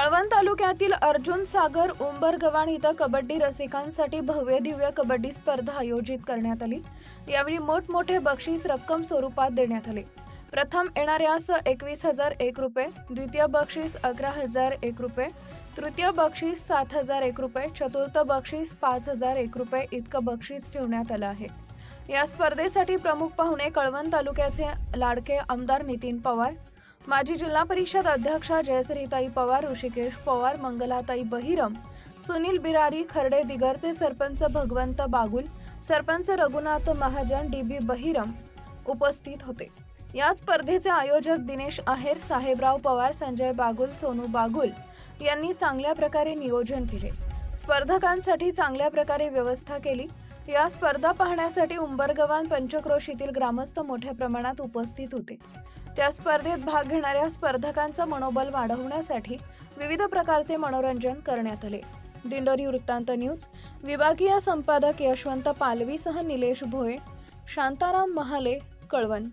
कळवण तालुक्यातील अर्जुन सागर उंबरगव्हाण इथं कबड्डी रसिकांसाठी भव्य दिव्य कबड्डी स्पर्धा आयोजित करण्यात आली. यावेळी मोठमोठे बक्षीस रक्कम स्वरूपात देण्यात आले. प्रथम येणाऱ्यास एकवीस हजार एक रुपये द्वितीय बक्षीस अकरा हजार एक रुपये तृतीय बक्षीस सात हजार एक रुपये चतुर्थ बक्षीस पाच हजार एक रुपये इतकं बक्षीस ठेवण्यात आलं आहे. या स्पर्धेसाठी प्रमुख पाहुणे कळवण तालुक्याचे लाडके आमदार नितीन पवार माजी जिल्हा परिषद अध्यक्षा जयश्रीताई पवार ऋषिकेश पवार मंगलाताई बहिरम सुनील बिरारी खर्डे दिगरचे सरपंच भगवंत बागुल सरपंच रघुनाथ महाजन डी बी बहिरम उपस्थित होते. या स्पर्धेचे आयोजक दिनेश आहेर साहेबराव पवार संजय बागुल सोनू बागुल यांनी चांगल्या प्रकारे नियोजन केले. स्पर्धकांसाठी चांगल्या प्रकारे व्यवस्था केली. या स्पर्धा पाहण्यासाठी उंबरगव्हाण पंचक्रोशीतील ग्रामस्थ मोठ्या प्रमाणात उपस्थित होते. त्या स्पर्धेत भाग घेणाऱ्या स्पर्धकांचं मनोबल वाढवण्यासाठी विविध प्रकारचे मनोरंजन करण्यात आले. दिंडोरी वृत्तांत न्यूज विभागीय संपादक यशवंत पालवीसह निलेश भोये शांताराम महाले कळवण.